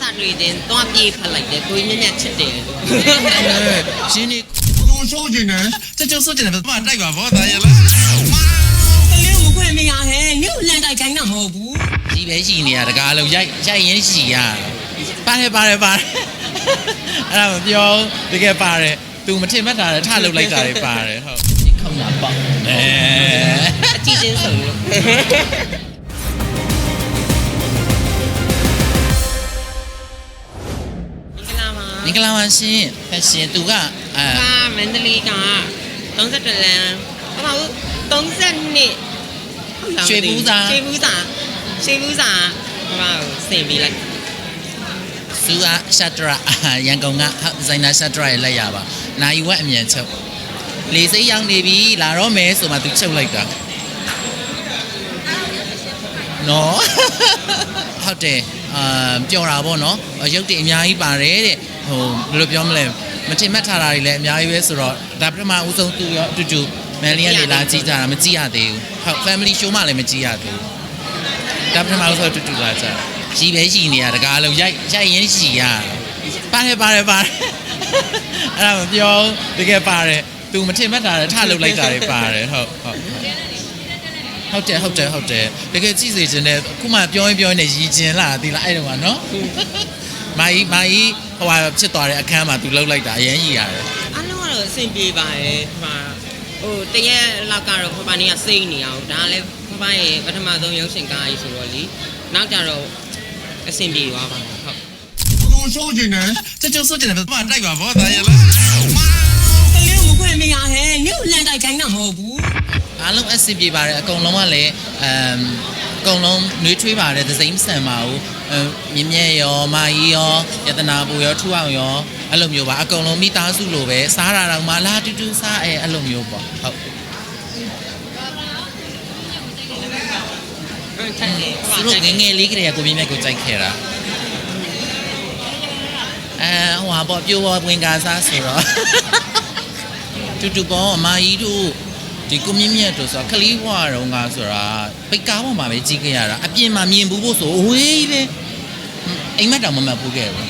စာတွေ့ရင်သွားပြေးဖက်လိုက်တယ်ကိုကြီးမြတ်မြတ်ချစ်တယ်လို့ရင်းနေကိုရှိုးကျင်တယ်ချက်ချက်ဆိုးကျင်တယ်မတိုက်ပါဘောတာရလားကလေးကိုမခွင့်မရဟဲ့ညို့လန်တိုက်ခိုင်းတာမဟုတ်ဘူးကြီးပဲရှိနေရတကားလုံးရိုက်ရိုက်ရင်ရှိရပါတယ်ပါတယ်ပါတယ်အဲ့ဒါမပြောတကယ်ပါတယ်သူမထင်မှတ်တာထလှုပ်လိုက်တာတွေပါတယ်ဟုတ်ခုံတာပေါ့အဲအကြည့်ချင်းဆိုလို့ င်္ဂလာပါမင်္ဂလာပါရှင်ဖက်ရှင်သူကအဲပါမန္တလေးက32လမ်းဟော30နှစ်ရွှေဘူးစာရွှေဘူးစာဟောဆင်ပြီးလိုက်သူကရှတ်တရာရန်ကုန်ကဒီဇိုင်နာရှတ်တရာရဲ့လက်ရပါနိုင်ဝက်အမြန်ချုပ်လေစိတ်ရောက်နေပြီလာတော့မယ်ဆိုမှသူချုပ်လိုက်တာ နော်ဟုတ်တယ်အာပျော်တာပေါ့နော်ရုပ်တွေအများကြီးပါတယ်တဲ့ဟိုဘယ်လိုပြောမလဲမထင်မှတ်ထားတာတွေလည်းအများကြီးပဲဆိုတော့ဒါပထမဦးဆုံးသူရောအတူတူမန်လီကနေလာကြည့်ကြတာမကြည့်ရသေးဘူးဟုတ် family show မှလည်းမကြည့်ရသေးဘူးဒါပထမဦးဆုံးအတူတူလာကြကြီးပဲရှိနေရတကားလုံးရိုက်ရိုက်ရင်ရှိရပါတယ်ပါတယ်ပါတယ်အဲ့ဒါမပြောတကယ်ပါတယ်သူမထင်မှတ်တာလည်းထလုပ်လိုက်တာတွေပါတယ်ဟုတ်ဟုတ် ဟုတ်တယ်ဟုတ်တယ်ဟုတ်တယ်တကယ်ကြည့်စေခြင်းနဲ့ခုမှပြောရင်ပြောရင်ရည်ကျင်လာသီလားအဲ့တော့ကနော်မာကြီးမာကြီးဟိုဟာဖြစ်သွားတဲ့အခန်းမှာသူလှုပ်လိုက်တာအရင်ကြီးရတယ်အားလုံးကတော့အဆင်ပြေပါတယ်ဒီမှာဟိုတရက်လောက်ကတော့ဖပနေကစိတ်နေအောင်ဒါလည်းဖပရဲ့ပထမဆုံးရုပ်ရှင်ကားကြီးဆိုတော့လीနောက်ကြတော့အဆင်ပြေသွားပါမယ်ဟုတ်ကိုရှိုးကျင်နေတချို့ဆိုကျင်နေမတိုက်ပါဘောဒါရလားမာတလေးကိုခွင့်မရဟဲ့ညှို့လန့်တိုက်ခိုင်းတာမဟုတ်ဘူး အားလုံးအဆင်ပြေပါတယ်အကုန်လုံးကလည်းအမ်အကုန်လုံးနှွေးထွေးပါတယ်သစိမ်းဆန်ပါဘူးအမ်မြင်းမြဲရောမာကြီးရောယတနာပူရောထူအောင်ရောအဲ့လိုမျိုးပါအကုန်လုံးမိသားစုလိုပဲစားတာတော့မှလာတူတူစားအဲအဲ့လိုမျိုးပေါ့ဟုတ်ဟုတ်တယ်သူတို့ငယ်ငယ်လေးကလေးကကိုမြင့်မြတ်ကိုကြိုက်ခဲ့တာအဲဟိုဟာပေါ့ပြိုးပေါ်ဝင်ကားစားဆိုတော့တူတူပေါ်အမကြီးတို့ ဒီကိုမြင့်မြတ်တို့ဆိုတော့ခလီးဘွားတော့ငါဆိုတာပိတ်ကားပေါ်မှာပဲကြီးခဲ့ရတာအပြင်မှာမြင်ဘူးဖို့ဆိုအဝေးပဲအိမ်မက်တောင်မမှတ်ဘူးခဲ့ဘူး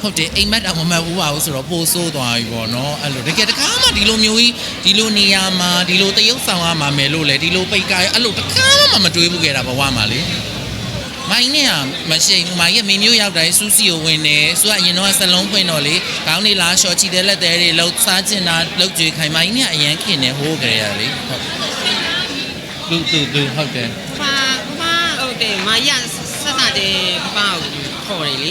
ဟုတ်တယ်အိမ်မက်တောင်မမှတ်ဘူးပါဘူးဆိုတော့ပိုဆိုးသွားပြီပေါ့နော်အဲ့လိုတကယ်တကားမှဒီလိုမျိုးကြီးဒီလိုနေရာမှာဒီလိုတရုပ်ဆောင်ရမှာမယ်လို့လေဒီလိုပိတ်ကားအဲ့လိုတကားမှမတွေးဘူးခဲ့တာဘဝမှာလေ မိုင်းနဲ့ကမရှိဘူးမိုင်းကမင်းမျိုးရောက်တိုင်းစူးစီကိုဝင်နေစူကအရင်တော့ဆလုံးဖွင့်တော့လေခေါင်းနေလားရှော့ချီတဲ့လက်သေးတွေလှုပ်စားကျင်တာလှုပ်ကြွေခိုင်မိုင်းနဲ့အရန်ခင်နေဟိုးကြရလေဟုတ်လူတူတူဟုတ်တယ်ဖာဖာဟုတ်တယ်မာရဆက်ဆက်တယ်ဖာကိုခေါ်တယ်လေ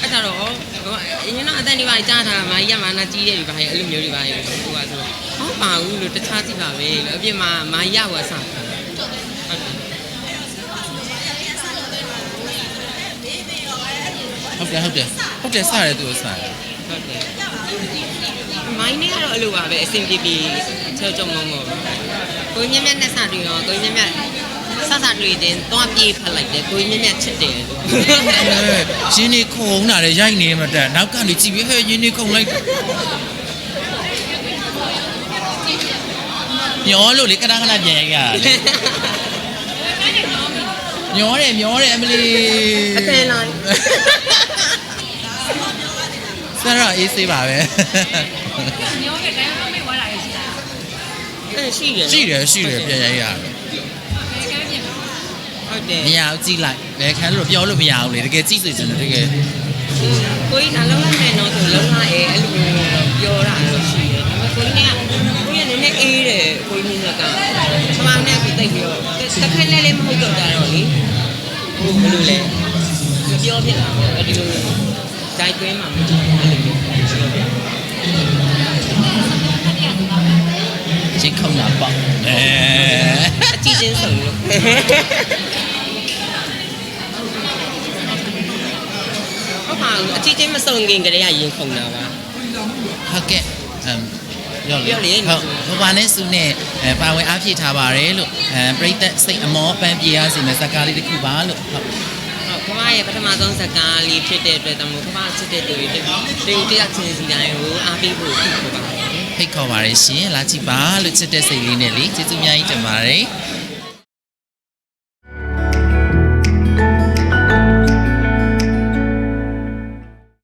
အဲ့ဒါတော့ဟိုအရင်ကအတန်ဒီပါကြားထားမာရမာနာကြီးတယ်ဒီပါရဲ့အဲ့လိုမျိုးတွေပါရဲ့ဟိုကဆိုဟုတ်ပါဘူးလို့တခြားကြည့်ပါပဲလို့အပြင်မှာမာရဝါစားဟုတ်တယ် ဟုတ်တယ်ဟုတ်တယ်ဟုတ်တယ်စားရတယ်သူစားတယ်ဟုတ်တယ်မိုင်းနဲ့ကတော့အဲ့လိုပါပဲအဆင်ပြေပြေချောချောမုံမုံကိုညမြက်နဲ့စတွေ့တော့ကိုညမြက်ဆဆတွေ့ချင်းသွားပြေးဖက်လိုက်တယ်ကိုညမြက်ချစ်တယ်လို့ရင်းနေခုံတာလေရိုက်နေမှတက်နောက်ကနေကြည့်ပြီးဟဲ့ရင်းနေခုံလိုက်မျောလို့လေခဏခဏပြန်ရိုက်ရတာလေမျောတယ်မျောတယ်အမလီအသေးလိုက် ဆရာအေးဆေးပါပဲအဲ့ရှိတယ်ရှိတယ်ရှိတယ်ပြန်ရိုက်ရတယ်ဟုတ်တယ်မရဘူးကြည့်လိုက်ဘယ်ခန်းလို့ပြောလို့မရဘူးလေတကယ်ကြည့်စေချင်တယ်တကယ်ကိုကြီးနားလုံးလိုက်မယ်နော်ဆိုလုံးလိုက်အဲအဲ့လိုမျိုးပြောတာတော့ရှိတယ်ဒါပေမဲ့ကိုကြီးကကိုကြီးကနည်းနည်းအေးတယ်ကိုကြီးမြက်ကဆမောင်းနဲ့ကိုတိတ်ပြီးတော့တစ်ခက်လဲလေးမဟုတ်တော့ကြတော့လေဟိုဘယ်လိုလဲမပြောဖြစ်တာပေါ့အဲ့ဒီလို ဒိုက်တွင်းမှာမကြည့်အဲ့လိုမျိုးပြောပြချင်းခုံတာပေါ့အဲအကြည့်ချင်းဆိုလို့ဟုတ်ပါဘူးအကြည့်ချင်းမစုံခင်ကလေးကရင်ခုန်တာပါဟုတ်ကဲ့အမ်ပြောလေပြောလေဟုတ်ဟိုပါနဲ့စုနဲ့အဲပါဝင်အားဖြည့်ထားပါတယ်လို့အဲပြိသက်စိတ်အမောပန်းပြေရစီမဲ့ဇာတ်ကားလေးတစ်ခုပါလို့ဟုတ်ဟုတ်ဘဝ ရဲ့ပထမဆုံးဇာတ်ကားလေးဖြစ်တဲ့အတွက်တမို့ဘဝချစ်တဲ့သူတွေတေတူတရားချင်းစီတိုင်းကိုအားပေးဖို့ဖိတ်ခေါ်ပါတယ်ဖိတ်ခေါ်ပါတယ်ရှင်လာကြည့်ပါလို့ချစ်တဲ့စိတ်လေးနဲ့လေကျေးဇူးအများကြီးတင်ပါတယ်ဟ